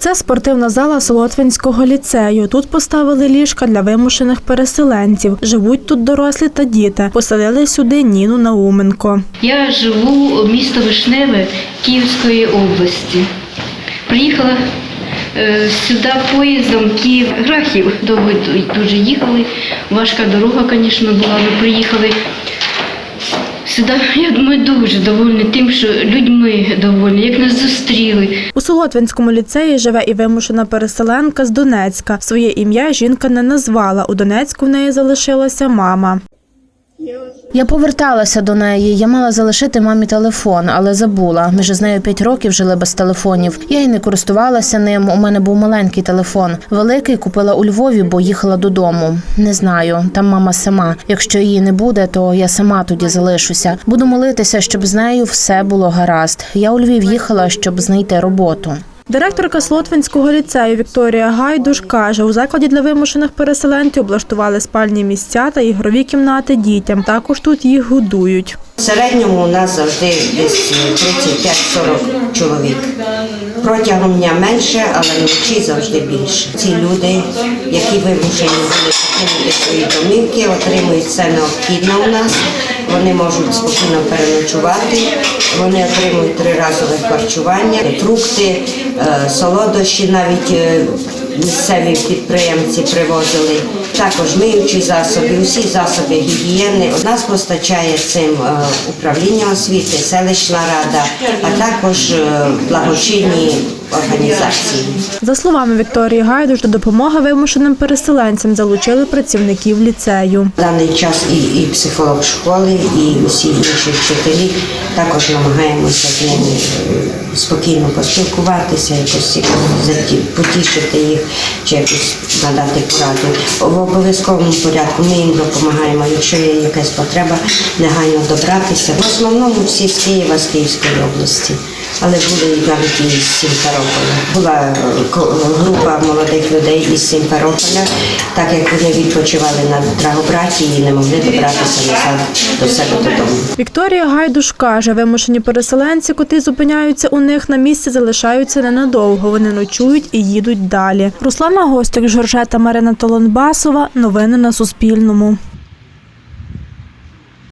Це спортивна зала Солотвинського ліцею. Тут поставили ліжка для вимушених переселенців. Живуть тут дорослі та діти. Поселили сюди Ніну Науменко. Я живу місто Вишневе Київської області. Приїхала е, сюди поїздом Київ Грахів. Довго дуже їхали. Важка дорога, звісно, була. Ми приїхали сюди. Я думаю, дуже довольні тим, що людьми довольні, як нас зустріли. У Солотвинському ліцеї живе і вимушена переселенка з Донецька. Своє ім'я жінка не назвала. У Донецьку в неї залишилася мама. Я поверталася до неї. Я мала залишити мамі телефон, але забула. Ми ж з нею п'ять років жили без телефонів. Я й не користувалася ним. У мене був маленький телефон. Великий купила у Львові, бо їхала додому. Не знаю, там мама сама. Якщо її не буде, то я сама тоді залишуся. Буду молитися, щоб з нею все було гаразд. Я у Львів їхала, щоб знайти роботу. Директорка Слотвинського ліцею Вікторія Гайдуш каже, у закладі для вимушених переселенців облаштували спальні місця та ігрові кімнати дітям. Також тут їх годують. В середньому у нас завжди десь 35-40 чоловік. Протягом дня менше, але вночі завжди більше. Ці люди, які вимушені були покинути свої домівки, отримують все необхідне у нас. Вони можуть спокійно переночувати, вони отримують триразове харчування, фрукти, е, солодощі навіть. е, Місцеві підприємці привозили також миючі засоби, усі засоби гігієни. У нас постачає цим е, управління освіти, селищна рада, а також благочинні організації. За словами Вікторії Гайдуш, до допомоги вимушеним переселенцям залучили працівників ліцею. В даний час і, і психолог школи, і усі інші вчителі також намагаємося з ними е, спокійно поспілкуватися, якось якось потішити їх чи якось надати пораду. В обов'язковому порядку ми їм допомагаємо, якщо є якась потреба, негайно добратися. В основному всі з Києва, з Київської області. Але були навіть і Сімферополя. Була е, група молодих людей із Сімферополя, так як вони відпочивали на Драгобраті і не могли добратися назад до себе додому. Вікторія Гайдуш каже, вимушені переселенці, котрі зупиняються у них на місці, залишаються ненадовго. Вони ночують і їдуть далі. Руслана Гостик, Жоржета Марина Толонбасова. Новини на Суспільному.